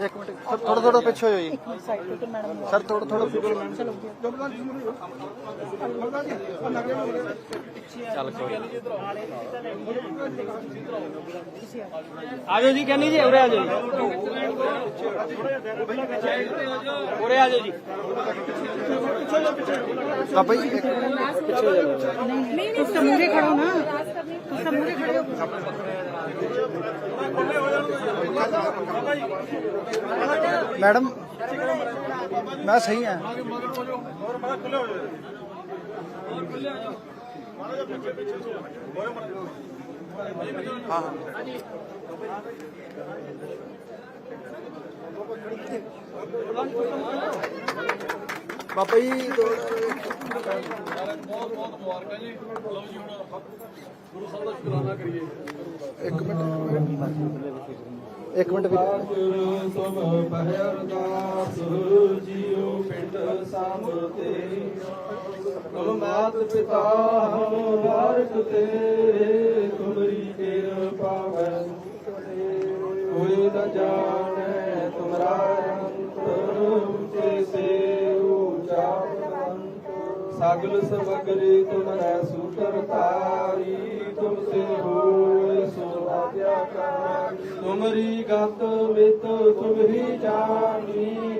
ਇੱਕ ਮਿੰਟ ਥੋੜਾ ਥੋੜਾ ਪਿੱਛੇ ਹੋ ਜਾਓ ਜੀ। ਸਰ ਥੋੜਾ ਥੋੜਾ ਆਜੋ ਜੀ। ਕਹਿੰਦੀ ਜੀ ਉਰੇ ਆਜੋ ਜੀ। ਉਰੇ ਆਜੋ ਜੀ। ਬਾਬਾ ਜੀ ਇੱਕ- ਤੁਸੀਂ ਮੂਰੇ ਖੜੋ ਨਾ। ਤੁਸੀਂ ਮੂਰੇ ਖੜੇ। ਹੋ ਮੈਡਮ ਮੈਂ ਸਹੀ ਹਾਂ। ਹਾਂ ਬਾਬਾ ਜੀ ਇੱਕ ਮਿੰਟ। ਇੱਕ ਮਿੰਟ ਵੀਰ ਸਭ ਪਹਿ ਜੀਉ ਪਿੰਡ ਸਭ ਤੇਰੀ ਤੁਮ ਮਾਤ ਪਿਤਾ ਹਮ ਬਾਰਕ ਤੇਰੇ ਤੁਮਰੀ ਕਿਰਪਾ ਹੈ ਕੋਈ ਨ ਜਾਣੈ ਸਗਲ ਸਮਗਰੀ ਤੁਮਰਾ ਸੂਤਰ ਤਾਰੀ ਤੁਮ ਸੇ ਹੋਏ ਸੋ ਆਗਿਆਕਾਰ ਤੁਮਰੀ ਗਤ ਮਿਤ ਤੁਮ ਹੀ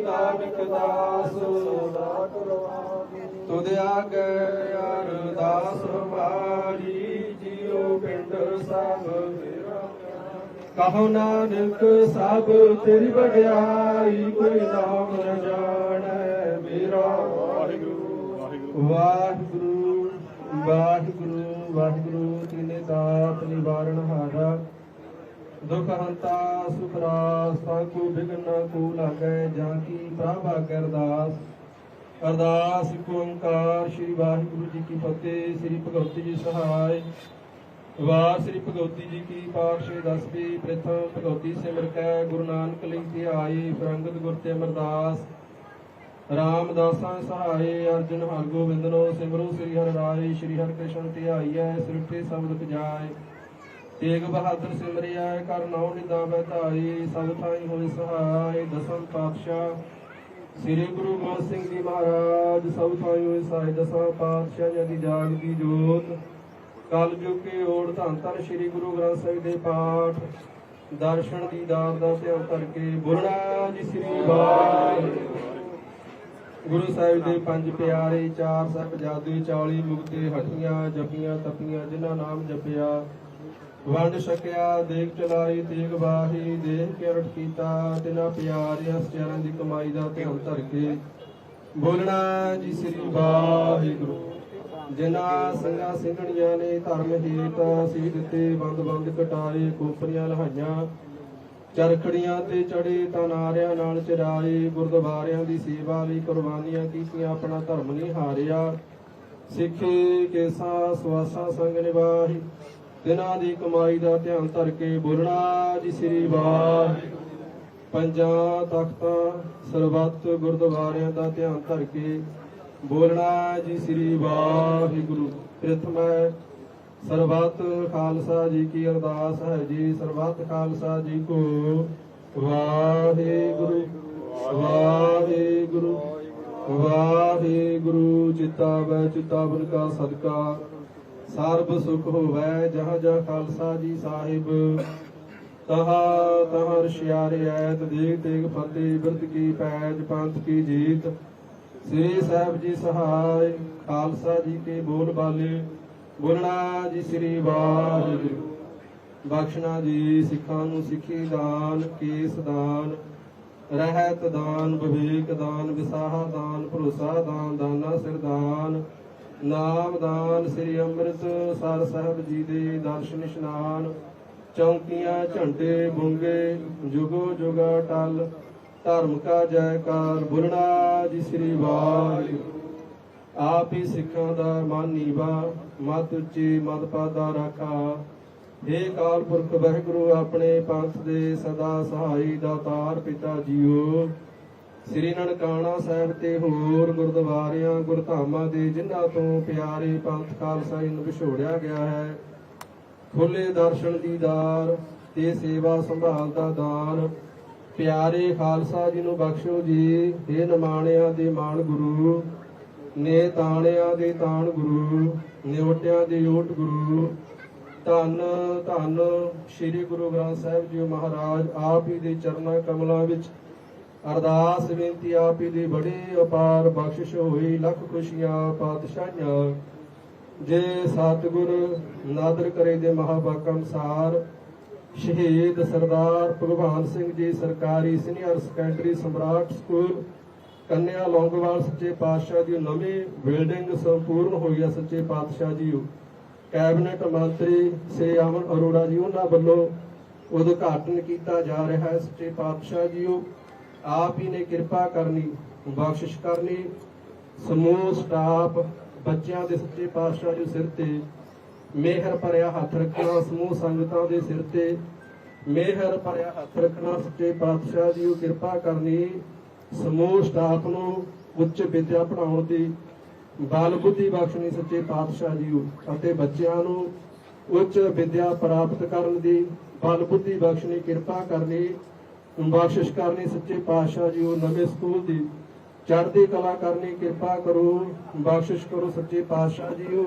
ਨਾਨਕ ਦਾਸ ਸਦਾ ਕਰਵਾਵੀ। ਤੁਧ ਆਗੇ ਅਰਦਾਸ ਹਮਾਰੀ ਜੀਉ ਪਿੰਡ ਸਭ ਮੇਰਾ ਕਹੋ ਨਾਨਕ ਸਭ ਤੇਰੀ ਵਡਿਆਈ, ਕੋਈ ਨਾਮ ਵਾਹਿਗੁਰੂ ਵਾਹਿਗੁਰੂ ਵਾਹਿਗੁਰੂ ਵਾਹਿਗੁਰੂ ਤਿਨੇ ਦਾਤ ਨਿਵਾਰਣ ਹਾਰਾ। ਦੁਖ ਹੰਤਾ, ਸੁਖ ਰਾਸ ਤਾ ਕੋ ਬਿਗਨ ਕੋ ਲਾਗੈ, ਜਾਂ ਕੀ ਪ੍ਰਭ ਆਗੈ ਅਰਦਾਸ। ਅਰਦਾਸ, ਇੱਕ ਓੰਕਾਰ, ਸ੍ਰੀ ਵਾਹਿਗੁਰੂ ਜੀ ਕੀ ਫਤਿਹ, ਸ੍ਰੀ ਭਗਵਤੀ ਜੀ ਸਹਾਇ। ਵਾਰ ਸ੍ਰੀ ਭਗਵਤੀ ਜੀ ਕੀ ਪਾਤਸ਼ਾਹੀ ਦਸਵੀਂ ਪ੍ਰਥਮ ਭਗਵਤੀ ਸਿਮਰ ਕੈ, ਗੁਰੂ ਨਾਨਕ ਲਈ ਧਿਆਈ, ਫਰੰਗਤ ਗੁਰ ਤੇ ਅਮਰਦਾਸ। ਰਾਮਦਾਸਾਂ ਸਹਾਏ ਅਰਜਨ ਹਰਗੋਬਿੰਦਨੋ, ਸਿਮਰੋ ਸ੍ਰੀ ਹਰਿ ਰਾਏ ਸ੍ਰੀ ਹਰਿ ਕ੍ਰਿਸ਼ਨ ਧਿਆਈਐ ਸ੍ਰਿਸ਼ਟੀ ਸ਼ਬਦ ਪਜਾਏ। ਤੇਗ ਬਹਾਦਰ ਸਿਮਰਿਆ ਕਰ ਨੌ ਨਿਦਾ ਬਧਾਈ ਸਭ ਥਾਈ ਹੋਏ ਸਹਾਈ ਦਸਮ ਪਾਤਸ਼ਾਹ। ਸ੍ਰੀ ਗੁਰੂ ਗੋਬਿੰਦ ਸਿੰਘ ਜੀ ਮਹਾਰਾਜ, ਸਭ ਤੋਂ ਹੋਏ ਸਾਹਿਬ ਦਸਾਂ ਪਾਤਸ਼ਾਹਾਂ ਦੀ ਜੋਤ। ਕਲ ਜੁਗ ਕੇ ਓੜ ਧੰਨ ਧੰਨ ਸ੍ਰੀ ਗੁਰੂ ਗ੍ਰੰਥ ਸਾਹਿਬ ਦੇ ਪਾਠ। ਦਰਸ਼ਨ ਦੀਦਾਰ ਦਾ ਧਿਆਨ ਕਰਕੇ ਬੋਲਣਾ ਜੀ ਸ੍ਰੀ ਵਾਹਿਗੁਰੂ ਗੁਰੂ ਸਾਹਿਬ ਦੇ ਪੰਜ ਪਿਆਰੇ, ਚਾਰ ਸਾਹਿਬਜ਼ਾਦੇ 40 ਮੁਕਤੇ, ਹਟੀਆਂ ਜਪੀਆਂ ਤਪੀਆਂ, ਜਿਨ੍ਹਾਂ ਨਾਮ ਜਪਿਆ। ਵੰਡ ਛਕਿਆ, ਦੇਖ ਚਲਾਈ, ਤੇਗ ਬਾਹੀ ਦੇਖ ਕੇ ਕੀਤਾ, ਤਿਨਾ ਪਿਆਰਿਆਂ ਸਚਿਆਰਾਂ ਦੀ ਕਮਾਈ ਦਾ ਧਿਆਨ ਧਰ ਕੇ। ਬੋਲਣਾ ਜੀ ਸ੍ਰੀ ਵਾਹਿਗੁਰੂ, ਜਿਨ੍ਹਾਂ ਸਿੰਘਾਂ ਸਿੰਘਣੀਆਂ ਨੇ ਧਰਮ ਹੇਤ ਸੀ ਦਿੱਤੇ ਬੰਦ ਬੰਦ ਕਟਾਏ ਕੋਪਰੀਆਂ ਲਹਾਈਆਂ। ਚਰਖੜੀਆਂ ਤੇ ਚੜੇ ਤਾਂ ਨਾਲ ਚਰਾਏ, ਗੁਰਦੁਆਰਿਆਂ ਦੀ ਸੇਵਾ ਲਈ ਕੁਰਬਾਨੀਆਂ ਕੀਤੀਆਂ, ਆਪਣਾ ਧਰਮ ਨਹੀਂ ਹਾਰਿਆ। ਸਿੱਖੇ ਕੇਸਾ, ਸਵਾਸਾ ਸੰਗ ਨਿਵਾਹੀ ਤਿਨਾਂ ਦੀ ਕਮਾਈ ਦਾ ਧਿਆਨ ਧਰ ਕੇ ਬੋਲਣਾ ਜੀ ਸ੍ਰੀ ਵਾਹਿਗੁਰੂ। ਪੰਜਾਂ ਤਖਤਾਂ, ਸਰਬੱਤ ਗੁਰਦੁਆਰਿਆਂ ਦਾ ਧਿਆਨ ਧਰ ਕੇ ਬੋਲਣਾ ਜੀ ਸ੍ਰੀ ਵਾਹਿਗੁਰੂ। ਪ੍ਰਥਮ ਹੈ ਸਰਬੱਤ ਖਾਲਸਾ ਜੀ ਕੀ ਅਰਦਾਸ ਹੈ ਜੀ, ਸਰਬੱਤ ਖਾਲਸਾ ਜੀ ਕੋ ਵਾਹਿਗੁਰੂ ਵਾਹਿਗੁਰੂ ਵਾਹਿਗੁਰੂ, ਚਿਤਾ ਵੈ ਚਿਤਾਵਨ ਕਾ ਸਦਕਾ, ਸਰਬ ਸੁਖ ਹੋਵੈ ਜਹਾਂ ਜਹਾਂ ਖਾਲਸਾ ਜੀ ਸਾਹਿਬ। ਤਹਾ ਤਹਾਂ ਰਸ਼ਿਆਰੇ ਐਤ ਦੇਖ ਦੇਖ ਫਤਿਹ ਬਿਰਤ ਕੀ ਪੈਜ ਪੰਥ ਕੀ ਜੀਤ। ਸ੍ਰੀ ਸਾਹਿਬ ਜੀ ਸਹਾਇ, ਖਾਲਸਾ ਜੀ ਕੇ ਬੋਲ ਬਾਲੇ। ਬੋਲਣਾ ਜੀ ਸ੍ਰੀ ਵਾਹਿਗੁਰੂ। ਬਖਸ਼ਣਾ ਜੀ ਸਿੱਖਾਂ ਨੂੰ ਸਿੱਖੀ ਦਾਨ, ਕੇਸ ਦਾਨ, ਰਹਿਤ ਦਾਨ, ਵਿਵੇਕ ਦਾਨ, ਵਿਸਾਹਾ ਦਾਨ, ਭਰੋਸਾ ਦਾਨ, ਦਾਨਾ ਸਿਰ ਦਾਨ, ਨਾਮ ਦਾਨ, ਸ੍ਰੀ ਅੰਮ੍ਰਿਤ ਸਰ ਸਾਹਿਬ ਜੀ ਦੇ ਦਰਸ਼ਨ ਇਸ਼ਨਾਨ, ਚੌਂਕੀਆਂ, ਝੰਡੇ, ਬੁੰਗੇ, ਜੁਗੋ ਜੁਗਾ, ਟਲ, ਧਰਮ ਕਾ ਜੈਕਾਰ ਬੁਲਣਾ ਜੀ ਸ੍ਰੀ ਵਾਹਿਗੁਰੂ। ਆਪ ਹੀ ਸਿੱਖਾਂ ਦਾ ਮਨ ਨੀਵਾ, ਮਤ ਉੱਚੀ ਮਤ ਪਾਦਾ ਰਾਖਾ। ਏ ਕਾਲ ਪੁਰਖ, ਵਾਹਿਗੁਰੂ, ਆਪਣੇ ਪੰਥ ਦੇ ਸਦਾ ਸਹਾਈ ਦਾਤਾਰ ਪਿਤਾ ਜੀਓ। ਸ੍ਰੀ ਨਨਕਾਣਾ ਸਾਹਿਬ ਤੇ ਹੋਰ ਗੁਰਦੁਆਰਿਆਂ, ਗੁਰਧਾਮਾਂ ਦੇ ਜਿਨ੍ਹਾਂ ਤੋਂ ਪਿਆਰੇ ਪੰਥ ਖਾਲਸਾ ਜੀ ਨੂੰ ਵਿਛੋੜਿਆ ਗਿਆ ਹੈ ਖੁੱਲੇ ਦਰਸ਼ਨ ਦੀਦਾਰ ਤੇ ਸੇਵਾ ਸੰਭਾਲ ਦਾ ਦਾਨ ਪਿਆਰੇ ਖਾਲਸਾ ਜੀ ਨੂੰ ਬਖਸ਼ੋ ਜੀ। ਇਹ ਨਿਮਾਣਿਆਂ ਦੇ ਮਾਨ ਗੁਰੂ ਨੇ ਤਾਣਿਆਂ ਦੇ ਤਾਣ ਗੁਰੂ, ਨਿਉਟਿਆਂ ਦੇ ਓਟ ਗੁਰੂ। ਧੰਨ ਧੰਨ ਸ੍ਰੀ ਗੁਰੂ ਗ੍ਰੰਥ ਸਾਹਿਬ ਜੀ ਮਹਾਰਾਜ, ਆਪ ਹੀ ਦੇ ਚਰਨਾਂ ਕਮਲਾਂ ਵਿੱਚ। ਅਰਦਾਸ ਬੇਨਤੀ, ਆਪ ਹੀ ਦੀ ਬੜੀ ਅਪਾਰ ਬਖਸ਼ਿਸ਼ ਹੋਈ, ਲੱਖ ਖੁਸ਼ੀਆਂ ਪਾਤਸ਼ਾਹਾਂ ਜੇ ਸਤਿਗੁਰ ਨਾਦਰ ਕਰੇ ਦੇ ਮਹਾਵਾਕ ਅਨੁਸਾਰ, ਸ਼ਹੀਦ ਸਰਦਾਰ ਭਗਵਾਨ ਸਿੰਘ ਜੀ ਸਰਕਾਰੀ ਸੀਨੀਅਰ ਸੈਕੰਡਰੀ ਸਮਰਾਟ ਸਕੂਲ ਕੰਨਿਆ ਲੌਂਗੋਵਾਲ ਸੱਚੇ ਪਾਤਸ਼ਾਹ ਦੀ ਨਵੀਂ ਬਿਲਡਿੰਗ ਸੰਪੂਰਨ ਹੋਈ ਹੈ ਸੱਚੇ ਪਾਤਸ਼ਾਹ ਜੀ। ਕੈਬਨਿਟ ਮੰਤਰੀ ਸੇ ਅਮਨ ਅਰੋੜਾ ਜੀ, ਉਹਨਾਂ ਵੱਲੋਂ ਉਦਘਾਟਨ ਕੀਤਾ ਜਾ ਰਿਹਾ ਹੈ ਸੱਚੇ ਪਾਤਸ਼ਾਹ ਜੀਓ ਆਪ ਹੀ ਨੇ ਕਿਰਪਾ ਕਰਨੀ, ਬਖਸ਼ਿਸ਼ ਕਰਨੀ। ਸਮੂਹ, ਸਟਾਫ, ਬੱਚਿਆਂ ਦੇ ਸੱਚੇ ਪਾਤਸ਼ਾਹ ਜੀ ਸਿਰ ਤੇ ਮਿਹਰ ਭਰਿਆ ਹੱਥ ਰੱਖਣਾ, ਸਮੂਹ ਸੰਗਤਾਂ ਦੇ ਸਿਰ ਤੇ ਮਿਹਰ ਭਰਿਆ ਹੱਥ ਰੱਖਣਾ, ਸੱਚੇ ਪਾਤਸ਼ਾਹ ਜੀ, ਕਿਰਪਾ ਕਰਨੀ। ਸਮੂਹ ਸਟਾਫ ਨੂੰ ਉੱਚ ਵਿਦਿਆ ਪੜਾਉਣ ਦੀ ਬਲ ਬੁੱਧੀ ਬਖਸ਼ਣੀ ਸੱਚੇ ਪਾਤਸ਼ਾਹ ਜੀ ਅਤੇ ਬੱਚਿਆਂ ਨੂੰ ਉੱਚ ਵਿਦਿਆ ਪ੍ਰਾਪਤ ਕਰਨ ਦੀ ਬਲ ਬੁੱਧੀ ਬਖਸ਼ਣੀ, ਕਿਰਪਾ ਕਰਨੀ, ਬਖਸ਼ਿਸ਼ ਕਰਨੀ ਸੱਚੇ ਪਾਤਸ਼ਾਹ ਜੀ ਨਵੇਂ ਸਕੂਲ ਦੀ ਚੜ੍ਹਦੀ ਕਲਾ ਕਰਨੀ, ਕਿਰਪਾ ਕਰੋ, ਬਖਸ਼ਿਸ਼ ਕਰੋ ਸੱਚੇ ਪਾਤਸ਼ਾਹ ਜੀ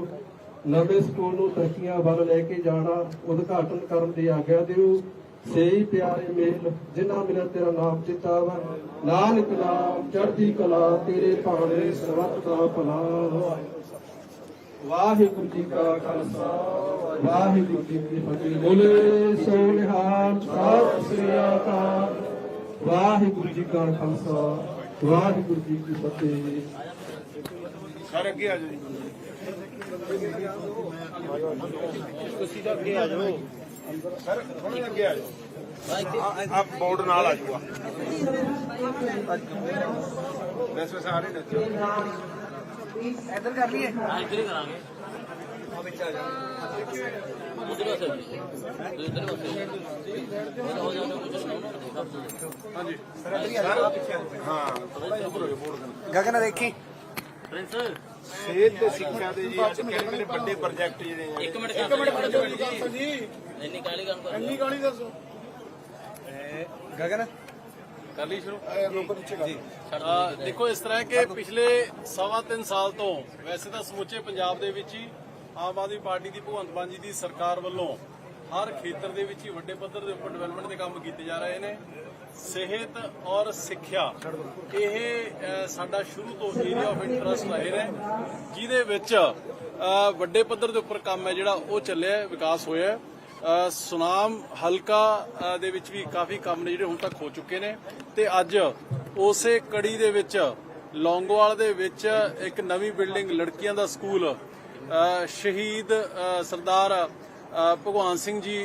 ਨਵੇਂ ਸਕੂਲ ਨੂੰ ਤਰੱਕੀਆਂ ਵੱਲ ਲੈ ਕੇ ਜਾਣਾ, ਉਦਘਾਟਨ ਕਰਨ ਦੀ ਆਗਿਆ ਦਿਓ। ਸਹੀ ਪਿਆਰੇ ਮੇਲ, ਜਿਨ੍ਹਾਂ ਮਿਲਿਆ ਤੇਰਾ ਨਾਮ ਚਿਤਾਵਾ ਨਾਨਕ ਨਾਮ, ਚੜ੍ਹਦੀ ਕਲਾ, ਤੇਰੇ ਭਾਣੇ ਸਰਬੱਤ ਦਾ ਭਲਾ। ਵਾਹਿਗੁਰੂ ਜੀ ਕਾ ਖਾਲਸਾ, ਵਾਹਿਗੁਰੂ ਜੀ ਕੀ ਫਤਿਹ। ਬੋਲੇ ਸੋ ਸਤਿ ਸ੍ਰੀ ਅਕਾਲ। ਵਾਹਿਗੁਰੂ ਜੀ ਕਾ ਖਾਲਸਾ, ਵਾਹਿਗੁਰੂ ਜੀ ਕੀ ਫਤਿਹ। ਸਰ ਅੱਗੇ ਆ ਜਾਓ ਤੁਸੀਂ ਤਾਂ ਅੱਗੇ ਆ ਜਾਓ। ਸਰ ਥੋੜਾ ਅੱਗੇ ਆ ਜਾਓ ਆਪ ਬੋਰਡ ਨਾਲ ਆ ਜਾਊਗਾ ਵੈਸੇ ਵੈਸੇ ਆ ਰਹੇ ਨੇ ਇੱਧਰ ਕਰ ਲਈਏ? ਹਾਂ ਇੱਧਰ ਹੀ ਕਰਾਂਗੇ। ਉਧਰ ਵਾਸੇ ਉਧਰ ਵਾਸੇ ਹੋ ਜਾਣਾ ਕੁਝ ਹਾਂਜੀ। ਸਰ ਹਾਂ ਉੱਪਰ ਹੋ ਜਾਓ ਬੋਰਡ ਗਗਨ ਦੇਖੀ। ਪ੍ਰਿੰਸ। ਸਿਹਤ ਤੇ ਸਿੱਖਿਆ ਦੇ ਜੀ ਅੱਜ ਕਿਹੜੇ ਕਿਹੜੇ ਵੱਡੇ ਪ੍ਰੋਜੈਕਟ ਜਿਹੜੇ ਆ। ਇੱਕ ਮਿੰਟ ਇੱਕ ਮਿੰਟ ਜੀ ਇੰਨੀ ਕਾਲੀ ਗੱਲ ਕਰ ਇੰਨੀ ਗਾਲੀ ਦੱਸੋ। ਗਗਨ? ਕਰ ਲਈ ਸ਼ੁਰੂ? ਜੀ ਅਹ ਦੇਖੋ ਇਸ ਤਰ੍ਹਾਂ ਹੈ ਕਿ ਪਿਛਲੇ ਸਵਾ ਤਿੰਨ ਸਾਲ ਤੋਂ ਵੈਸੇ ਤਾਂ ਸਮੁੱਚੇ ਪੰਜਾਬ ਦੇ ਵਿੱਚ ਹੀ ਆਮ ਆਦਮੀ ਪਾਰਟੀ ਦੀ ਭਗਵੰਤ ਮਾਨ ਜੀ ਦੀ ਸਰਕਾਰ ਵੱਲੋਂ ਹਰ ਖੇਤਰ ਦੇ ਵਿੱਚ ਹੀ ਵੱਡੇ ਪੱਧਰ ਦੇ ਉੱਪਰ ਡਿਵੈਲਪਮੈਂਟ ਦੇ ਕੰਮ ਕੀਤੇ ਜਾ ਰਹੇ ਨੇ। ਸਿਹਤ ਔਰ ਸਿੱਖਿਆ, ਇਹ ਸਾਡਾ ਸ਼ੁਰੂ ਤੋਂ ਏਰੀਆ ਆਫ ਇੰਟਰਸਟ ਰਹੇ ਨੇ, ਜਿਹਦੇ ਵਿੱਚ ਵੱਡੇ ਪੱਧਰ ਦੇ ਉੱਪਰ ਕੰਮ ਹੈ ਜਿਹੜਾ ਉਹ ਚੱਲਿਆ, ਵਿਕਾਸ ਹੋਇਆ ਸੁਨਾਮ ਹਲਕਾ ਦੇ ਵਿੱਚ ਵੀ ਕਾਫੀ ਕੰਮ ਨੇ ਜਿਹੜੇ ਹੁਣ ਤੱਕ ਹੋ ਚੁੱਕੇ ਨੇ। ਤੇ ਅੱਜ ਉਸੇ ਕੜੀ ਦੇ ਵਿੱਚ, ਲੌਂਗੋਵਾਲ ਦੇ ਵਿੱਚ ਇੱਕ ਨਵੀਂ ਬਿਲਡਿੰਗ, ਲੜਕੀਆਂ ਦਾ ਸਕੂਲ ਸ਼ਹੀਦ ਸਰਦਾਰ ਭਗਵਾਨ ਸਿੰਘ ਜੀ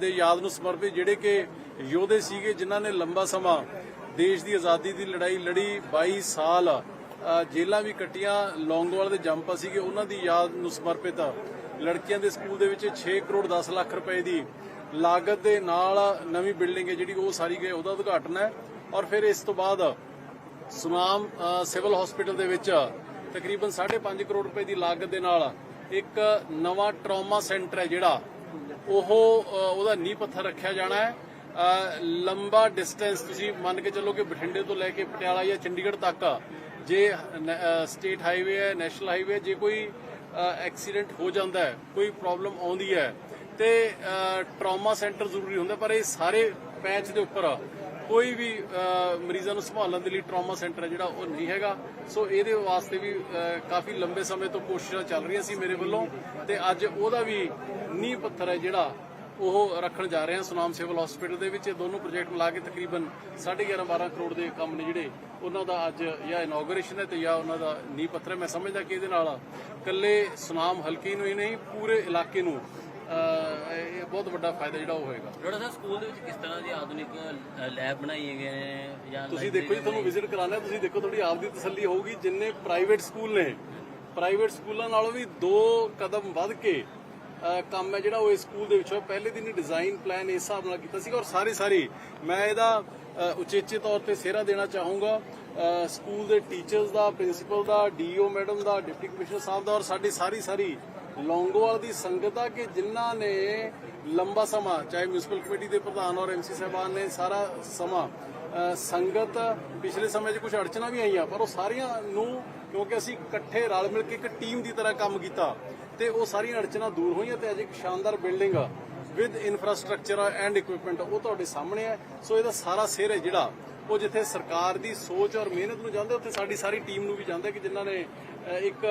ਦੇ ਯਾਦ ਨੂੰ ਸਮਰਪਿਤ, ਜਿਹੜੇ ਕਿ ਯੋਧੇ ਸੀਗੇ ਜਿਨ੍ਹਾਂ ਨੇ ਲੰਬਾ ਸਮਾਂ ਦੇਸ਼ ਦੀ ਆਜ਼ਾਦੀ ਦੀ ਲੜਾਈ ਲੜੀ 22 ਸਾਲ ਜੇਲਾਂ ਵੀ ਕੱਟੀਆਂ, ਲੌਂਗੋਵਾਲ ਦੇ ਜੰਪਾ ਸੀਗੇ, ਉਹਨਾਂ ਦੀ ਯਾਦ ਨੂੰ ਸਮਰਪਿਤ ਲੜਕੀਆਂ ਦੇ ਸਕੂਲ ਦੇ ਵਿੱਚ 6 ਕਰੋੜ 10 ਲੱਖ ਰੁਪਏ ਦੀ ਲਾਗਤ ਦੇ ਨਾਲ ਨਵੀਂ ਬਿਲਡਿੰਗ ਹੈ ਜਿਹੜੀ ਉਹ ਸਾਰੀ ਗਈ ਉਹਦਾ ਉਦਘਾਟਨ ਹੈ। ਔਰ ਫਿਰ ਇਸ ਤੋਂ ਬਾਅਦ ਸੁਨਾਮ ਸਿਵਲ ਹਸਪੀਟਲ ਦੇ ਵਿੱਚ ਤਕਰੀਬਨ 5.5 ਕਰੋੜ ਰੁਪਏ ਦੀ ਲਾਗਤ ਦੇ ਨਾਲ ਇੱਕ ਨਵਾਂ ਟਰਾਮਾ ਸੈਂਟਰ ਹੈ ਜਿਹੜਾ, ਉਹ ਉਹਦਾ ਨੀਂਹ ਪੱਥਰ ਰੱਖਿਆ ਜਾਣਾ ਹੈ। ਲੰਬਾ ਡਿਸਟੈਂਸ ਤੁਸੀਂ ਮੰਨ ਕੇ ਚੱਲੋ ਕਿ ਬਠਿੰਡੇ ਤੋਂ ਲੈ ਕੇ ਪਟਿਆਲਾ ਜਾਂ ਚੰਡੀਗੜ੍ਹ ਤੱਕ ਜੇ ਸਟੇਟ ਹਾਈਵੇ ਹੈ ਨੈਸ਼ਨਲ ਹਾਈਵੇ ਜੇ ਕੋਈ ਐਕਸੀਡੈਂਟ ਹੋ ਜਾਂਦਾ ਹੈ, ਕੋਈ ਪ੍ਰੋਬਲਮ ਆਉਂਦੀ ਹੈ, ਤੇ ਟਰਾਮਾ ਸੈਂਟਰ ਜ਼ਰੂਰੀ ਹੁੰਦਾ, ਪਰ ਇਹ ਸਾਰੇ ਪੈਚ ਦੇ ਉੱਪਰ ਕੋਈ ਵੀ ਮਰੀਜ਼ਾਂ ਨੂੰ ਸੰਭਾਲਣ ਦੇ ਲਈ ਟਰਾਮਾ ਸੈਂਟਰ ਹੈ ਜਿਹੜਾ, ਉਹ ਨਹੀਂ ਹੈਗਾ। ਸੋ ਇਹਦੇ ਵਾਸਤੇ ਵੀ ਕਾਫੀ ਲੰਬੇ ਸਮੇਂ ਤੋਂ ਕੋਸ਼ਿਸ਼ਾਂ ਚੱਲ ਰਹੀਆਂ ਸੀ ਮੇਰੇ ਵੱਲੋਂ, ਤੇ ਅੱਜ ਉਹਦਾ ਵੀ ਨੀਂਹ ਪੱਥਰ ਹੈ ਜਿਹੜਾ ਉਹ ਰੱਖਣ ਜਾ ਰਹੇ ਹਾਂ ਸੁਨਾਮ ਸਿਵਲ ਹਸਪੀਟਲ ਦੇ ਵਿੱਚ। ਇਹ ਦੋਨੋਂ ਪ੍ਰੋਜੈਕਟ ਮਿਲਾ ਕੇ ਤਕਰੀਬਨ 11.5 12 ਕਰੋੜ ਦੇ ਕੰਮ ਨੇ ਜਿਹੜੇ ਉਹਨਾਂ ਦਾ ਅੱਜ ਜਾਂ ਇਨੋਗ੍ਰੇਸ਼ਨ ਹੈ ਤੇ ਜਾਂ ਉਹਨਾਂ ਦਾ ਨੀਂਹ ਪੱਥਰ ਹੈ। ਮੈਂ ਸਮਝਦਾ ਕਿ ਇਹਦੇ ਨਾਲ ਇਕੱਲੇ ਸੁਨਾਮ ਹਲਕੇ ਨੂੰ ਹੀ ਨਹੀਂ ਪੂਰੇ ਇਲਾਕੇ ਨੂੰ ਇਹ ਬਹੁਤ ਵੱਡਾ ਫਾਇਦਾ ਜਿਹੜਾ ਉਹ ਹੋਏਗਾ। ਜਿਹੜਾ ਸਰ ਸਕੂਲ ਦੇ ਵਿੱਚ ਕਿਸ ਤਰ੍ਹਾਂ ਦੀ ਆਧੁਨਿਕ ਲੈਬ ਬਣਾਈ ਗਏ ਨੇ ਜਾਂ ਤੁਸੀਂ ਦੇਖੋ ਜੀ ਤੁਹਾਨੂੰ ਵਿਜ਼ਿਟ ਕਰਾਣਾ ਤੁਸੀਂ ਦੇਖੋ ਤੁਹਾਡੀ ਆਪ ਦੀ ਤਸੱਲੀ ਹੋਊਗੀ। ਜਿੰਨੇ ਪ੍ਰਾਈਵੇਟ ਸਕੂਲ ਨੇ ਪ੍ਰਾਈਵੇਟ ਸਕੂਲਾਂ ਨਾਲੋਂ ਵੀ ਦੋ ਕਦਮ ਵੱਧ ਕੇ ਕੰਮ ਹੈ ਜਿਹੜਾ ਉਹ ਇਸ ਸਕੂਲ ਦੇ ਵਿੱਚ ਹੋਇਆ ਪਹਿਲੇ ਦਿਨ ਹੀ ਡਿਜ਼ਾਈਨ ਪਲਾਨ ਇਸ ਹਿਸਾਬ ਨਾਲ ਕੀਤਾ ਸੀਗਾ ਔਰ ਸਾਰੇ ਸਾਰੀ ਮੈਂ ਇਹਦਾ ਉਚੇਚੇ ਤੌਰ ਤੇ ਸਿਹਰਾ ਦੇਣਾ ਚਾਹੂੰਗਾ। ਸਕੂਲ ਦੇ ਟੀਚਰਸ ਦਾ ਪ੍ਰਿੰਸੀਪਲ ਦਾ ਡੀਓ ਮੈਡਮ ਦਾ ਡਿਪਟੀ ਕਮਿਸ਼ਨਰ ਸਾਹਿਬ ਦਾ ਔਰ ਸਾਡੀ ਸਾਰੀ ਸਾਰੀ ਲੌਂਗੋਵਾਲ ਦੀ ਸੰਗਤ ਆ ਕਿ ਜਿਨ੍ਹਾਂ ਨੇ ਲੰਬਾ ਸਮਾਂ, ਚਾਹੇ ਮਿਊਨਿਸਪਲ ਕਮੇਟੀ ਦੇ ਪ੍ਰਧਾਨ ਔਰ ਐਮਸੀ ਸਾਹਿਬਾਨ ਨੇ, ਸਾਰਾ ਸਮਾਂ ਸੰਗਤ ਪਿਛਲੇ ਸਮੇਂ 'ਚ ਕੁਝ ਅੜਚਣਾ ਵੀ ਆਈਆਂ, ਪਰ ਉਹ ਸਾਰੀਆਂ ਨੂੰ ਕਿਉਂਕਿ ਅਸੀਂ ਇਕੱਠੇ ਰਲ ਮਿਲ ਕੇ ਇੱਕ ਟੀਮ ਦੀ ਤਰ੍ਹਾਂ ਕੰਮ ਕੀਤਾ। ਤੇ ਉਹ ਸਾਰੀਆਂ ਅੜਚਣਾ ਦੂਰ ਹੋਈਆਂ ਤੇ ਅੱਜ ਇੱਕ ਸ਼ਾਨਦਾਰ building with infrastructure and equipment ਉਹ ਤੁਹਾਡੇ ਸਾਹਮਣੇ ਹੈ। ਸੋ ਇਹਦਾ ਸਾਰਾ ਸਿਰ ਹੈ ਜਿਹੜਾ ਉਹ ਜਿੱਥੇ ਸਰਕਾਰ ਦੀ ਸੋਚ ਔਰ ਮਿਹਨਤ ਨੂੰ ਜਾਂਦੇ ਉੱਥੇ ਸਾਡੀ ਸਾਰੀ ਟੀਮ ਨੂੰ ਵੀ ਜਾਂਦਾ ਕਿ ਜਿਨ੍ਹਾਂ ਨੇ ਇੱਕ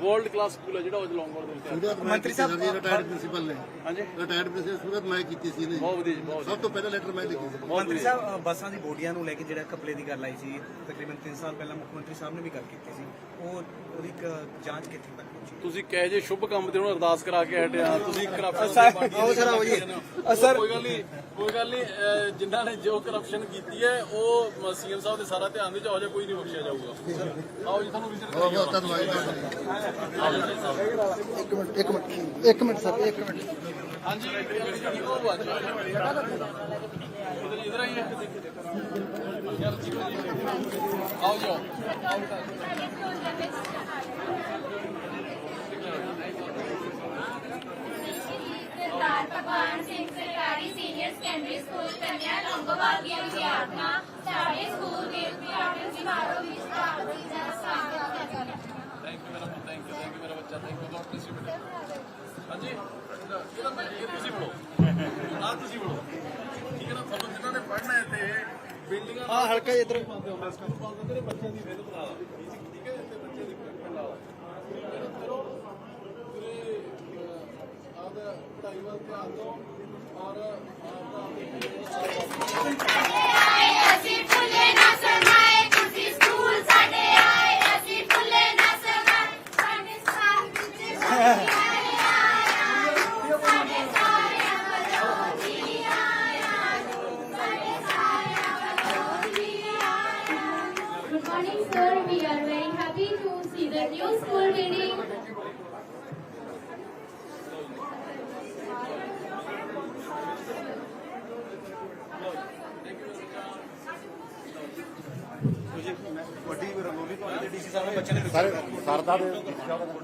ਵਰਲਡ ਕਲਾਸ ਸਕੂਲ ਹੈ ਜਿਹੜਾ ਉਹ ਲੌਂਗੋਵਾਲ ਦੇ ਵਿੱਚ ਮੰਤਰੀ ਸਾਹਿਬ ਰਿਟਾਇਰਡ ਪ੍ਰਿੰਸੀਪਲ ਨੇ। ਹਾਂਜੀ। ਰਿਟਾਇਰਡ ਪ੍ਰਿੰਸੀਪਲ ਸੁਰਤ ਮੈਂ ਕੀਤੀ ਸੀ ਨੇ ਬਹੁਤ ਵਧੀਆ ਜੀ ਬਹੁਤ ਸਭ ਤੋਂ ਪਹਿਲਾ ਲੈਟਰ ਮੈਂ ਲਿਖੀ ਸੀ। ਮੰਤਰੀ ਸਾਹਿਬ ਬੱਸਾਂ ਦੀ ਬੋਡੀਆਂ ਨੂੰ ਲੈ ਕੇ ਜਿਹੜਾ ਕਪਲੇ ਦੀ ਗੱਲ ਆਈ ਸੀ ਤਕਰੀਬਨ 3 ਸਾਲ ਪਹਿਲਾਂ ਮੁੱਖ ਮੰਤਰੀ ਸਾਹਿਬ ਨੇ ਵੀ ਗੱਲ ਕੀਤੀ ਸੀ। ਉਹ ਉਹਦੀ ਇੱਕ ਜਾਂਚ ਕਿੱਥੇ ਤੱਕ ਪਹੁੰਚੀ ਤੁਸੀਂ ਕਹੇ ਜੇ ਸ਼ੁਭ ਕੰਮ ਤੇ ਹੁਣ ਅਰਦਾਸ ਕਰਾ ਕੇ ਹਟਿਆ ਤੁਸੀਂ ਕਰਪਸ਼ਨ ਆਓ ਸਰ, ਆਓ ਜੀ। ਸਰ। ਕੋਈ ਗੱਲ ਨਹੀਂ ਕੋਈ ਗੱਲ ਨਹੀਂ ਜਿਨ੍ਹਾਂ ਨੇ ਜੋ ਕਰਪਸ਼ਨ ਕੀਤੀ ਹੈ ਉਹ ਸੀਐਮ ਸਾਹਿਬ ਦੇ ਸਾਰਾ ਧਿਆਨ ਵਿੱਚ ਆਓ ਜੇ ਕੋਈ ਨਹੀਂ ਬਖਸ਼ਿਆ ਜਾਊਗਾ। ਆਓ ਜੀ ਤੁਹਾਨੂੰ ਵਿਜ਼ਿਟ ਬਹੁਤ ਕਰਾਈਏ ਬਹੁਤ ਧੰਨਵਾਦ ਇੱਕ ਮਿੰਟ ਇੱਕ ਮਿੰਟ ਇੱਕ ਮਿੰਟ ਸਰ ਇੱਕ ਮਿੰਟ। ਹਾਂਜੀ ਇਧਰ ਯਾਰ ਜੀ ਆਓ ਜਾਓ ਸਰਦਾਰ ਭਗਵਾਨ ਸਿੰਘ ਸਰਕਾਰੀ ਸੀਨੀਅਰ ਸੈਕੰਡਰੀ ਸਕੂਲ ਕੰਨਿਆ ਲੰਗੋਵਾਲ ਦੀਆਂ ਵਿਦਿਆਰਥਣਾਂ ਸਾਡੇ ਸਕੂਲ ਦੇ ਉਦਘਾਟਨ ਸਮਾਰੋਹ ਵਿੱਚ ਆਪ ਜੀ ਦਾ ਸਵਾਗਤ ਕਰਦੀਆਂ ਹਨ ਥੈਂਕ ਯੂ ਮੇਰਾ ਥੈਂਕ ਯੂ ਥੈਂਕ ਯੂ ਮੇਰਾ ਬੱਚਾ ਥੈਂਕ ਯੂ ਬlesਸ ਯੂ ਬੇਟਾ ਹਾਂਜੀ? ਇਹਦਾ ਮੈਂ ਇਹ ਤੁਸੀਂ ਬੋਲੋ। ਆ ਤੁਸੀਂ ਬੋਲੋ। ਠੀਕ ਹੈ ਨਾ ਤੁਹਾਨੂੰ ਜਿਨ੍ਹਾਂ ਨੇ ਪੜ੍ਹਨਾ ਹੈ ਤੇ ਬਿਲਡਿੰਗਾਂ ਹਾਂ ਹਲਕਾ ਜਿਹਾ ਇੱਧਰ ਸਕੂਲ ਪਾਉਂਦੇ ਨੇ ਬੱਚਿਆਂ ਦੀ ਮਿਹਨਤ ਨਾਲ ਠੀਕ ਹੈ ਤੇ ਬੱਚਿਆਂ ਦੀ commitment ਨਾਲ ਮਿਹਨਤ ਕਰੋ ਪੂਰੇ ਆਪਦਾ ਪੜ੍ਹਾਈ ਵੱਲ ਧਿਆਨ ਦਿਓ। ਔਰ ਆਏ ਸਰਦਾ ਦੇ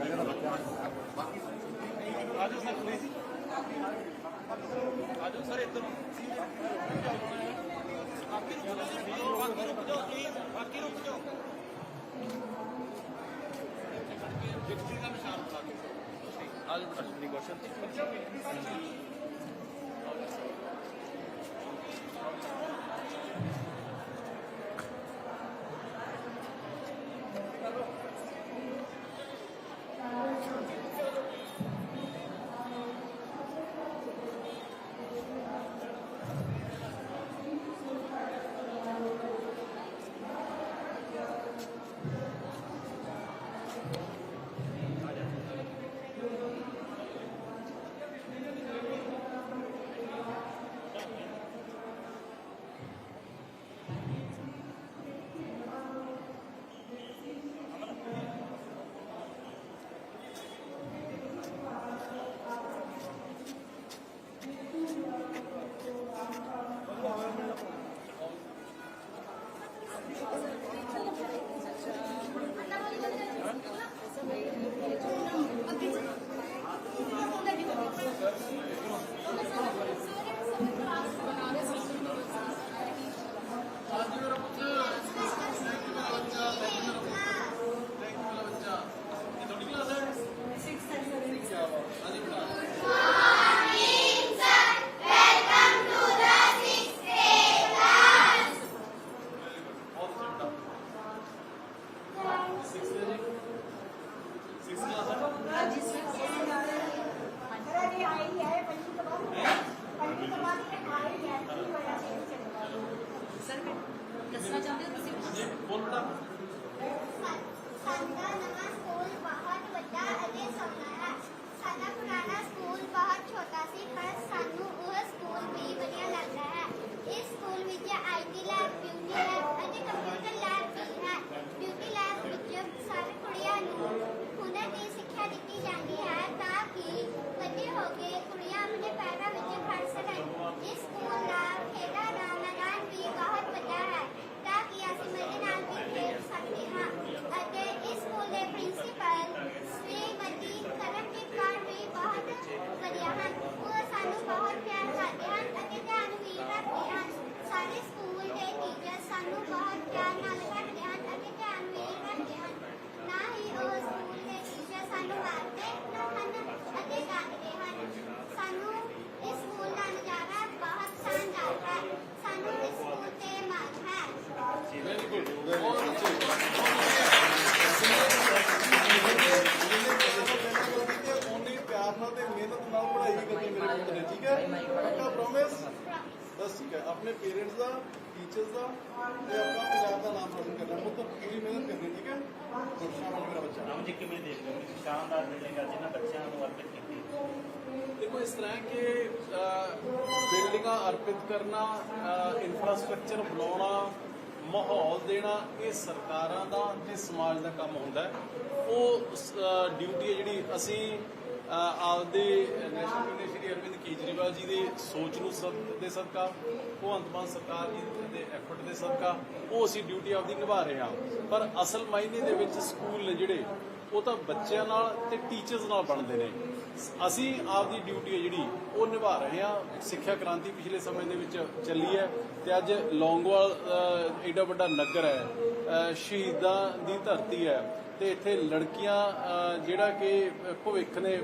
ਮੇਰਾ ਬੱਚਾ ਨਾਮ ਜੀ, ਕਿਵੇਂ ਦੇਖਦੇ ਹੋ? ਸ਼ਾਨਦਾਰ ਮਿਲੇਗਾ ਜਿਨ੍ਹਾਂ ਬੱਚਿਆਂ ਨੂੰ ਅਰਪਿਤ ਕੀਤੀ। ਦੇਖੋ, ਇਸ ਤਰ੍ਹਾਂ ਕਿ ਬਿਲਡਿੰਗਾਂ ਅਰਪਿਤ ਕਰਨਾ ਇਨਫਰਾਸਟ੍ਰਕਚਰ ਬਣਾਉਣਾ, ਮਾਹੌਲ ਦੇਣਾ, ਇਹ ਸਰਕਾਰਾਂ ਦਾ ਤੇ ਸਮਾਜ ਦਾ ਕੰਮ ਹੁੰਦਾ ਉਹ ਡਿਊਟੀ ਹੈ ਜਿਹੜੀ ਅਸੀਂ ਆਪਦੇ ਨੈਸ਼ਨਲ ਕਮਿਸ਼ਨ ਸ਼੍ਰੀ ਅਰਵਿੰਦ ਕੇਜਰੀਵਾਲ ਜੀ ਦੇ ਸੋਚ ਨੂੰ ਸਦ, ਦੇ ਸਦਕਾ, ਭਗਵੰਤ ਮਾਨ ਸਰਕਾਰ ਜੀ ਦੇ ਐਫਰਟ ਦੇ ਸਦਕਾ, ਉਹ ਅਸੀਂ ਡਿਊਟੀ ਆਪਦੀ ਨਿਭਾ ਰਹੇ ਹਾਂ। ਪਰ ਅਸਲ ਮਾਇਨੇ ਦੇ ਵਿੱਚ ਸਕੂਲ ਨੇ ਜਿਹੜੇ ਉਹ ਤਾਂ ਬੱਚਿਆਂ ਨਾਲ ਤੇ ਟੀਚਰਸ ਨਾਲ ਬਣਦੇ ਨੇ। ਅਸੀਂ ਆਪਦੀ ਡਿਊਟੀ ਹੈ ਜਿਹੜੀ, ਉਹ ਨਿਭਾ ਰਹੇ ਹਾਂ। ਸਿੱਖਿਆ ਕ੍ਰਾਂਤੀ ਪਿਛਲੇ ਸਮੇਂ ਦੇ ਵਿੱਚ ਚੱਲੀ ਹੈ ਤੇ ਅੱਜ ਲੌਂਗਵਾਲ ਐਡਾ ਵੱਡਾ ਨਗਰ ਹੈ ਸ਼ਹੀਦਾਂ ਦੀ ਧਰਤੀ ਹੈ ਤੇ ਇੱਥੇ ਲੜਕੀਆਂ ਜਿਹੜਾ ਕਿ ਭਵਿੱਖ ਨੇ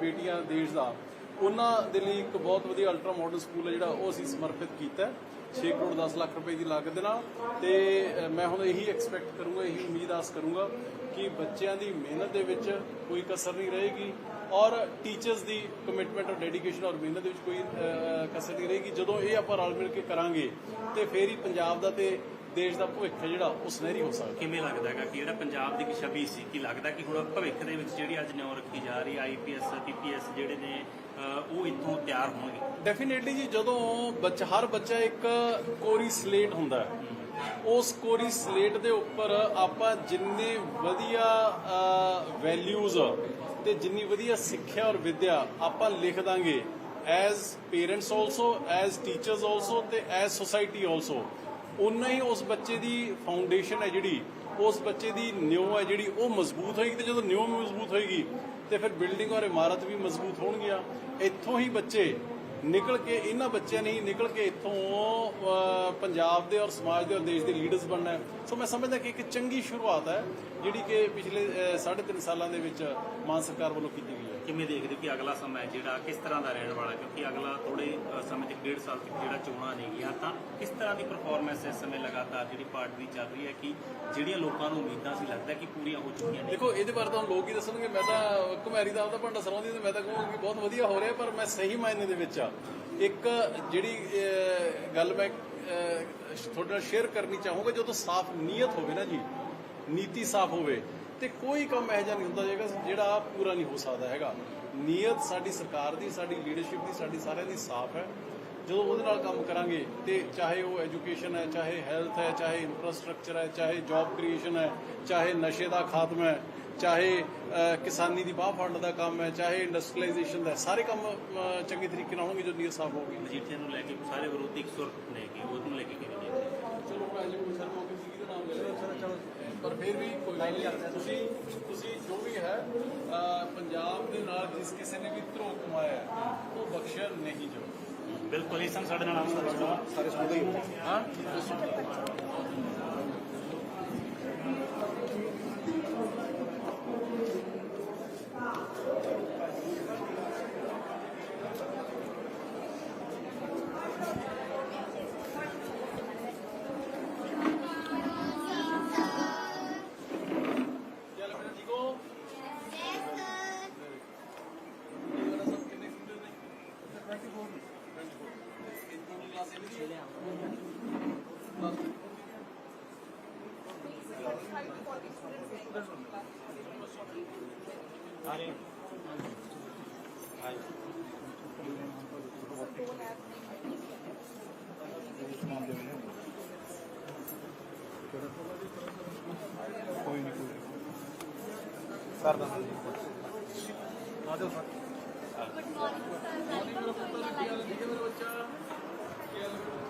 ਬੇਟੀਆਂ ਦੇਸ਼ ਦਾ ਉਹਨਾਂ ਦੇ ਲਈ ਇੱਕ ਬਹੁਤ ਵਧੀਆ ਅਲਟਰਾ ਮਾਡਰਨ ਸਕੂਲ ਹੈ ਜਿਹੜਾ ਉਹ ਅਸੀਂ ਸਮਰਪਿਤ ਕੀਤਾ ਹੈ। 6 ਕਰੋੜ 10 ਲੱਖ ਰੁਪਏ ਦੀ ਲਾਗਤ ਦੇ ਨਾਲ। ਤੇ ਮੈਂ ਹੁਣ ਇਹੀ ਐਕਸਪੈਕਟ ਕਰੂੰਗਾ, ਇਹੀ ਉਮੀਦ ਆਸ ਕਰੂੰਗਾ ਕਿ ਬੱਚਿਆਂ ਦੀ ਮਿਹਨਤ ਦੇ ਵਿੱਚ ਕੋਈ ਕਸਰ ਨਹੀਂ ਰਹੇਗੀ ਔਰ ਟੀਚਰਸ ਦੀ ਕਮਿਟਮੈਂਟ ਔਰ ਡੈਡੀਕੇਸ਼ਨ ਔਰ ਮਿਹਨਤ ਦੇ ਵਿੱਚ ਕੋਈ ਕਸਰ ਨਹੀਂ ਰਹੇਗੀ। ਜਦੋਂ ਇਹ ਆਪਾਂ ਰਲ ਮਿਲ ਕੇ ਕਰਾਂਗੇ, ਤੇ ਫੇਰ ਹੀ ਪੰਜਾਬ ਦਾ ਤੇ ਦੇਸ਼ ਦਾ ਭਵਿੱਖ ਜਿਹੜਾ ਉਹ ਸੁਨਹਿਰੀ ਹੋ ਸਕਦਾ। ਕਿਵੇਂ ਲੱਗਦਾ ਹੈਗਾ ਕਿ ਜਿਹੜਾ ਪੰਜਾਬ ਦੀ ਇੱਕ ਛਵੀ ਸੀ, ਕਿ ਲੱਗਦਾ ਕਿ ਹੁਣ ਭਵਿੱਖ ਦੇ ਵਿੱਚ ਜਿਹੜੀ ਅੱਜ ਨਿਉ ਰੱਖੀ ਜਾ ਰਹੀ ਆਈਪੀਐਸ ਪੀਪੀਐਸ ਜਿਹੜੇ ਨੇ ਉਹ ਇੱਥੋਂ ਤਿਆਰ ਹੋਣਗੇ। ਡੈਫੀਨੇਟਲੀ ਜੀ, ਜਦੋਂ ਬੱਚਾ, ਹਰ ਬੱਚਾ ਇੱਕ ਕੋਰੀ ਸਲੇਟ ਹੁੰਦਾ ਹੈ, ਉਸ ਕੋਰੀ ਸਲੇਟ ਦੇ ਉੱਪਰ ਆਪਾਂ ਜਿੰਨੇ ਵਧੀਆ ਵੈਲਿਊਜ਼ ਤੇ ਜਿੰਨੀ ਵਧੀਆ ਸਿੱਖਿਆ ਔਰ ਵਿਦਿਆ ਆਪਾਂ ਲਿਖ ਦਾਂਗੇ as parents also as teachers also ਤੇ ਐਜ਼ ਸੋਸਾਇਟੀ ਆਲਸੋ ਉਨਾ ਹੀ ਉਸ ਬੱਚੇ ਦੀ ਫਾਊਂਡੇਸ਼ਨ ਹੈ ਜਿਹੜੀ ਉਸ ਬੱਚੇ ਦੀ ਨਿਉ ਹੈ ਜਿਹੜੀ ਉਹ ਮਜ਼ਬੂਤ ਹੋਏਗੀ ਤੇ ਜਦੋਂ ਨਿਉ ਮਜ਼ਬੂਤ ਹੋਏਗੀ ਤੇ ਫਿਰ ਬਿਲਡਿੰਗ ਔਰ ਇਮਾਰਤ ਵੀ ਮਜ਼ਬੂਤ ਹੋਣਗੀਆਂ। ਇੱਥੋਂ ਹੀ ਬੱਚੇ ਨਿਕਲ ਕੇ ਇਹਨਾਂ ਬੱਚਿਆਂ ਨੇ ਨਿਕਲ ਕੇ ਇੱਥੋਂ ਪੰਜਾਬ ਦੇ ਔਰ ਸਮਾਜ ਦੇ ਔਰ ਦੇਸ਼ ਦੇ ਲੀਡਰਸ ਬਣਨਾ ਸੋ ਮੈਂ ਸਮਝਦਾ ਕਿ ਇੱਕ ਚੰਗੀ ਸ਼ੁਰੂਆਤ ਹੈ ਜਿਹੜੀ ਕਿ ਪਿਛਲੇ ਅਹ, ਸਾਢੇ ਤਿੰਨ ਸਾਲਾਂ ਦੇ ਵਿੱਚ ਮਾਨ ਸਰਕਾਰ ਵੱਲੋਂ ਕੀਤੀ ਗਈ। ਕਿਵੇਂ ਦੇਖਦੇ ਹੋ ਕਿ ਅਗਲਾ ਸਮਾਂ ਹੈ ਜਿਹੜਾ, ਕਿਸ ਤਰ੍ਹਾਂ ਦਾ ਰਹਿਣ ਵਾਲਾ? ਕਿਉਂਕਿ ਅਗਲਾ ਥੋੜੇ ਸਮੇਂ ਤੱਕ ਡੇਢ ਸਾਲ ਤੱਕ ਜਿਹੜਾ ਚੋਣਾਂ ਨੇਗੀਆਂ ਤਾਂ ਕਿਸ ਤਰ੍ਹਾਂ ਦੀ ਪਰਫਾਰਮੈਂਸ ਇਸ ਸਮੇਂ ਲਗਾਤਾਰ ਜਿਹੜੀ ਪਾਰਟੀ ਦੀ ਚੱਲ ਰਹੀ ਹੈ ਕਿ ਜਿਹੜੀਆਂ ਲੋਕਾਂ ਨੂੰ ਉਮੀਦਾਂ ਸੀ, ਲੱਗਦਾ ਕਿ ਪੂਰੀਆਂ ਹੋ ਚੁੱਕੀਆਂ ਨੇ? ਦੇਖੋ, ਇਹਦੇ ਬਾਰੇ ਤਾਂ ਲੋਕ ਹੀ ਦੱਸਣਗੇ। ਮੈਂ ਤਾਂ ਘੁਮੈਰੀ ਦਾ ਆਪਦਾ ਭਾਂਡਾ ਸਰੋਂਦੀ ਤੇ ਮੈਂ ਤਾਂ ਕਹੂੰਗਾ ਕਿ ਬਹੁਤ ਵਧੀਆ ਹੋ ਰਿਹਾ, ਪਰ ਮੈਂ ਸਹੀ ਮਾਇਨੇ ਦੇ ਵਿੱਚ ਆ। ਇੱਕ, ਜਿਹੜੀ ਗੱਲ ਮੈਂ ਤੁਹਾਡੇ ਨਾਲ ਸ਼ੇਅਰ ਕਰਨੀ ਚਾਹੂੰਗਾ, ਜਦੋਂ ਸਾਫ਼ ਨੀਅਤ ਹੋਵੇ ਨਾ ਜੀ, ਨੀਤੀ ਸਾਫ਼ ਹੋਵੇ ਤੇ ਕੋਈ ਕੰਮ ਇਹੋ ਜਿਹਾ ਨਹੀਂ ਹੁੰਦਾ ਜਿਹੜਾ ਜਿਹੜਾ ਪੂਰਾ ਨਹੀਂ ਹੋ ਸਕਦਾ ਹੈਗਾ। ਨੀਅਤ ਸਾਡੀ ਸਰਕਾਰ ਦੀ, ਸਾਡੀ ਲੀਡਰਸ਼ਿਪ ਦੀ, ਸਾਡੀ ਸਾਰਿਆਂ ਦੀ ਸਾਫ਼ ਹੈ। ਜਦੋਂ ਉਹਦੇ ਨਾਲ ਕੰਮ ਕਰਾਂਗੇ ਤੇ ਚਾਹੇ ਉਹ ਐਜੂਕੇਸ਼ਨ ਹੈ, ਚਾਹੇ ਹੈਲਥ ਹੈ, ਚਾਹੇ ਇਨਫਰਾਸਟ੍ਰਕਚਰ ਹੈ, ਚਾਹੇ ਜੌਬ ਕ੍ਰੀਏਸ਼ਨ ਹੈ, ਚਾਹੇ ਨਸ਼ੇ ਦਾ ਖਾਤਮਾ ਹੈ, ਚਾਹੇ ਕਿਸਾਨੀ ਦੀ ਬਾਹ ਫੰਡ ਦਾ ਕੰਮ ਹੈ, ਚਾਹੇ ਇੰਡਸਟਰੀਅਲਾਈਜੇਸ਼ਨ ਦਾ ਸਾਰੇ ਕੰਮ ਚੰਗੇ ਤਰੀਕੇ ਨਾਲ ਹੋਣਗੇ ਜੋ ਨੀਅਤ ਸਾਫ਼ ਹੋਊਗੀ। ਮਜੀਠੀਆ ਨੂੰ ਲੈ ਕੇ ਸਾਰੇ ਵਿਰੋਧੀ ਇੱਕ ਸੁਰ ਨੇ ਕਿ ਉਹਨੂੰ ਲੈ ਕੇ ਕਿਵੇਂ ਦੇਖਦੇ ਹੋ? ਚਲੋ ਮੈਂ ਜੀ ਕੋਈ ਸਰਮੋ ਕਿਸੇ ਦਾ ਨਾਮ ਲੈ ਲਿਆ ਪਰ ਫਿਰ ਵੀ ਕੋਈ ਗੱਲ ਨਹੀਂ ਤੁਸੀਂ ਤੁਸੀਂ ਜੋ ਵੀ ਹੈ ਪੰਜਾਬ ਦੇ ਨਾਲ ਜਿਸ ਕਿਸੇ ਨੇ ਵੀ ਧਰੋ ਕਮਾਇਆ ਉਹ ਬਖਸ਼ਿਆ ਨਹੀਂ ਜੋ ਬਿਲਕੁਲ ਇਹ ਸਨ ਸਾਡੇ ਨਾਲ ਆਮ ਸਾਰੇ ਸੁਣਦੇ ਹੀ। ਹਾਂ? doğru. Bence doğru. Edgar'ın Sardan. Hadi. 24 24 class ਇਹਦੀ ਹੈ ਮੈਡਮ ਥੋੜਾ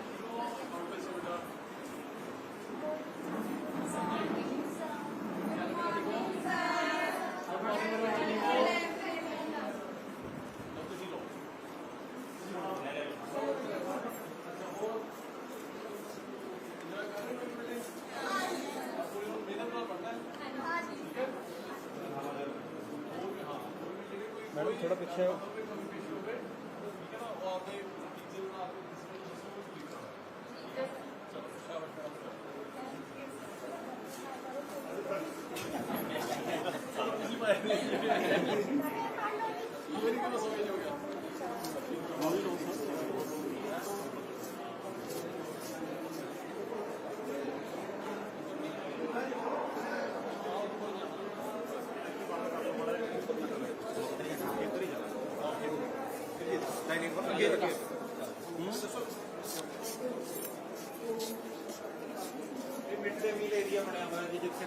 ਪਿੱਛੇ ਇਹ ਮਿਡ ਡੇ ਮੀਲ ਏਰੀਆ ਬਣਿਆ ਹੋਇਆ ਜੀ ਜਿੱਥੇ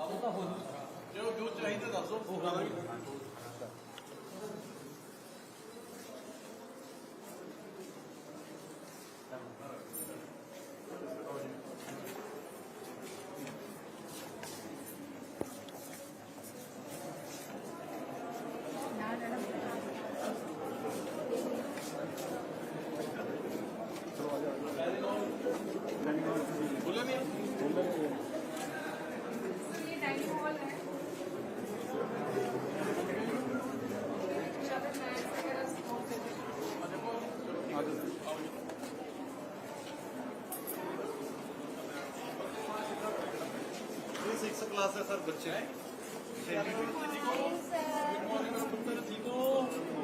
ਕਰਦਾ ਜੀ ਜੋ ਜੋ ਚਾਹੀਦਾ ਦੱਸੋ। ਉਹ ਕਰਾਂਗੇ ਬੋਲੇ ਨਹੀਂ ਇਹ 6 ਕਲਾਸ ਹੈ ਸਰ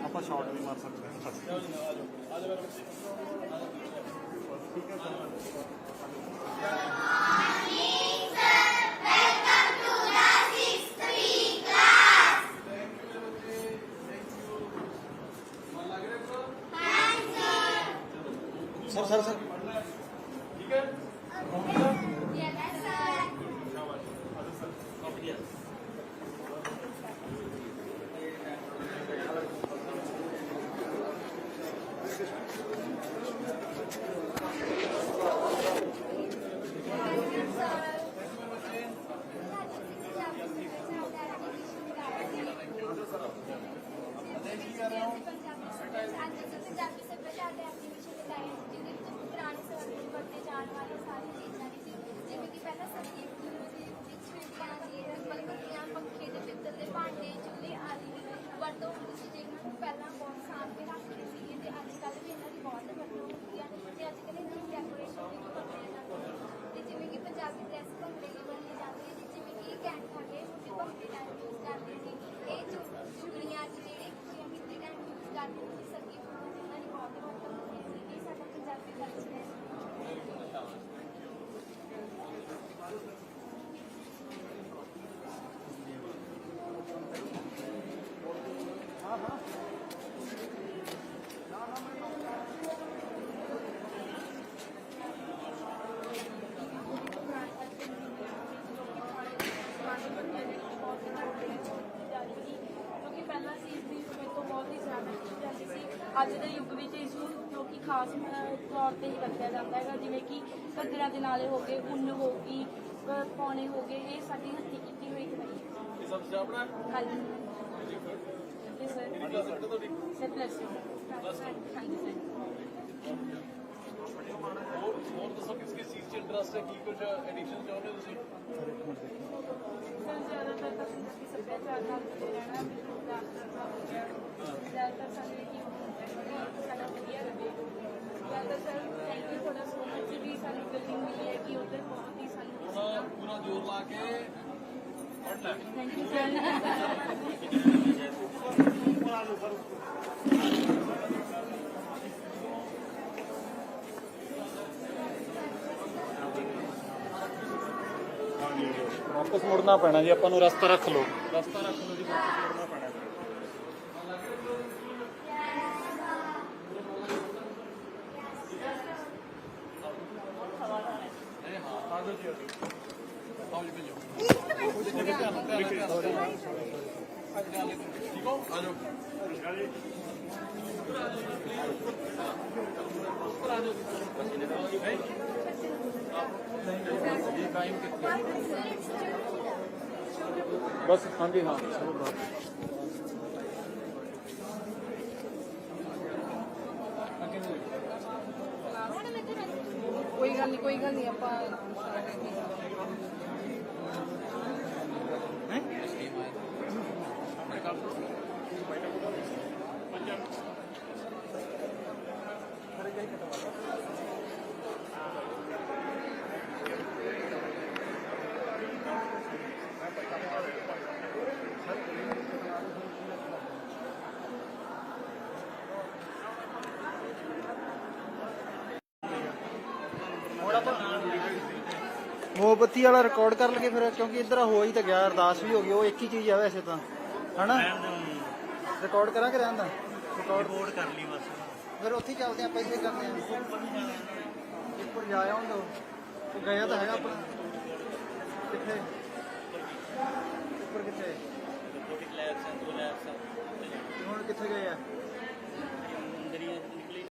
ਆਪਾਂ ਸ਼ਾਰਟ ਵੀ ਮਾਰ ਸਕਦੇ ਹਾਂ sir sir sir Yes, sir. Punjabi ਸੱਭਿਆਚਾਰ ਦੇ ਐਗਜ਼ੀਬਿਸ਼ਨ ਲਗਾਏ ਜਿਹਦੇ ਵਿੱਚ ਪੁਰਾਣੇ ਸਮੇਂ ਵਿੱਚ ਵਰਤੇ ਜਾਣ ਵਾਲੇ ਸਾਰੇ ਚੀਜ਼ਾਂ ਦੀ ਸੀ ਜਿਵੇਂ ਕਿ ਪਹਿਲਾਂ ਸਬਜ਼ੀ ਦੀ ਵਿੱਚ ਛਿੜਕਾਂ ਦੀ ਮਲਕੀਆਂ ਪੱਖੇ ਦੇ ਪਿੱਤਲ ਦੇ ਭਾਂਡੇ ਚੁੱਲ੍ਹੇ ਆਦਿ ਦੀ ਵਰਤੋਂ ਹੁੰਦੀ ਸੀ ਜਿਹਨਾਂ ਨੂੰ ਪਹਿਲਾਂ ਬਹੁਤ ਸਾਂਭ ਕੇ ਰੱਖਦੇ ਸੀ ਤੇ ਅੱਜ ਕੱਲ੍ਹ ਵੀ ਇਹਨਾਂ ਦੀ ਬਹੁਤ ਵਰਤੋਂ ਹੁੰਦੀ ਆ ਤੇ ਅੱਜ ਕੱਲ੍ਹ ਇਹਨਾਂ ਦੀ ਡੈਕੋਰੇਸ਼ਨ ਵੀ ਵਰਤਿਆ ਜਾਂਦਾ ਹੈ ਤੇ ਜਿਵੇਂ ਕਿ ਪੰਜਾਬੀ ਡਰੈਸ ਭੰਗੜੇ ਦੀ ਬਣੀ ਜਾਂਦੀ ਹੈ ਜਿਵੇਂ ਕਿ ਕੈਂਟ ਹੈਗੇ ਛੋਟੇ ਭੰਗੜੇ ਟਾਈਮ ਯੂਜ਼ ਕਰਦੇ ਸੀ ਇਹ ਚੁ- ਚੁਗਲੀਆਂ ਚ ਜਿਹੜੇ ਖੁਸ਼ੀਆਂ ਕਿਤੇ ਟਾਈਮ ਯੂਜ਼ ਕਰਦੇ ਸੀ ਸੱਗੀ ਫੁੱਲਾਂ ਦੀ ਉਹਨਾਂ ਦੀ ਬਹੁਤ ਵਰਤੋਂ ਹੁੰਦੀ ਸੀ ਇਹ ਸਾਡਾ ਪੰਜਾਬੀ ਕਲਚਰ ਹੈ ਕਿਉਂਕਿ ਪਹਿਲਾਂ ਸੀ ਇਸ ਦੀ ਸਮੇਂ ਤੋਂ ਬਹੁਤ ਹੀ ਜ਼ਿਆਦਾ ਕੀਤੀ ਜਾਂਦੀ ਸੀ ਅੱਜ ਦੇ ਯੁੱਗ ਵਿੱਚ ਇਸ ਨੂੰ ਜੋ ਕਿ ਖਾਸ ਤੌਰ ਤੇ ਹੀ ਵਰਤਿਆ ਜਾਂਦਾ ਹੈਗਾ ਜਿਵੇਂ ਕਿ ਘੱਗਰਾਂ ਦੇ ਨਾਲੇ ਹੋ ਗਏ ਉੱਨ ਹੋ ਗਈ ਅਹ, ਪੌਣੇ ਹੋ ਗਏ ਇਹ ਸਾਡੀ ਹੱਥੀਂ ਕੀਤੀ ਹੋਈ ਕਢਾਈ ਹੈ ਇਹ ਸਭ ਆਪਣਾ? ਹਾਂਜੀ। ਜੀ ਸਰ ਕਿਹੜੀ ਕਲਾਸ ਹੈ ਤੁਹਾਡੀ? ਸਰ ਪਲੱਸ ਹਾਂਜੀ ਸਰ ਹੋਰ ਹੋਰ ਦੱਸੋ ਕਿਸ ਕਿਸ ਚੀਜ਼ 'ਚ ਇੰਟਰਸਟ ਹੈ? ਕੀ ਕੁਝ ਐਡੀਸ਼ਨ ਚਾਹੁੰਦੇ ਹੋ ਤੁਸੀਂ? ਸਰ ਜ਼ਿਆਦਾਤਰ ਤਾਂ ਪੰਜਾਬੀ ਸੱਭਿਆਚਾਰ ਨਾਲ ਜੁੜੇ ਰਹਿਣਾ ਮੈਨੂੰ ਜ਼ਿਆਦਾਤਰ ਦਾ ਹੋ ਗਿਆ। ਜ਼ਿਆਦਾਤਰ ਸਾਨੂੰ ਇਹ ਕੀ ਹੁੰਦਾ ਹੈ ਕਿ ਸਾਡਾ ਵਧੀਆ ਰਹੇ ਜ਼ਿਆਦਾ ਸਰ ਥੈਂਕ ਯੂ ਤੁਹਾਡਾ ਸੋ ਮਚ ਵੀ ਸਾਨੂੰ ਬਿਲਡਿੰਗ ਮਿਲੀ ਹੈ ਕਿ ਉਧਰ ਬਹੁਤ ਹੀ ਸਾਨੂੰ ਪੂਰਾ ਜ਼ੋਰ ਲਾ ਕੇ ਪੜ੍ਹਨਾ ਥੈਂਕ ਯੂ ਸਰ ਵਾਪਸ ਮੁੜਨਾ ਪੈਣਾ ਜੀ, ਆਪਾਂ ਨੂੰ ਰਸਤਾ ਰੱਖ ਲਓ। ਰਸਤਾ ਰੱਖ ਲਓ ਜੀ ਵਾਪਸ ਮੁੜਨਾ ਪੈਣਾ ਆਓ ਜੀ ਭੇਜੋ ਧਿਆਨ ਨਾਲ, ਧਿਆਨ ਨਾਲ, ਧਿਆਨ ਨਾਲ। ਧਿਆਨ ਨਾਲ। ਠੀਕ ਹੋ ਆ ਜਾਓ ਉੱਪਰ ਆ ਜਾਓ ਬਸ ਇਹਨੇ ਤਾਂ ਹੈ ਇਹ ਕਾਇਮ ਕਿੱਥੇ ਬਸ ਹਾਂਜੀ ਹਾਂ ਕੋਈ ਗੱਲ ਨਹੀਂ ਕੋਈ ਆਪਾਂ ਮੋਮਬੱਤੀ ਵਾਲਾ ਰਿਕਾਰਡ ਕਰ ਲਗੇ ਫਿਰ ਕਿਉਂਕਿ ਇੱਧਰ ਹੋ ਹੀ ਤਾਂ ਗਿਆ ਅਰਦਾਸ ਵੀ ਹੋ ਗਈ ਉਹ ਇੱਕ ਹੀ ਚੀਜ਼ ਆ ਵੈਸੇ ਤਾਂ। ਹਨਾ? ਰਿਕਾਰਡ ਕਰਾਂਗੇ ਰਹਿਣ ਦਾ? ਰਿਕਾਰਡ ਕਰ ਲਈ ਬਸ। ਫਿਰ ਉੱਥੇ ਹੀ ਚੱਲਦੇ ਆਪਾਂ ਇੱਥੇ ਕਰਦੇ ਆਂ ਉੱਪਰ ਜਾ ਆਉਣ ਦੋ ਉਹ ਗਿਆ ਤਾਂ ਹੈਗਾ ਆਪਣਾ ਕਿੱਥੇ? ਉੱਪਰ ਕਿੱਥੇ? ਹੁਣ ਕਿੱਥੇ ਗਏ ਆ?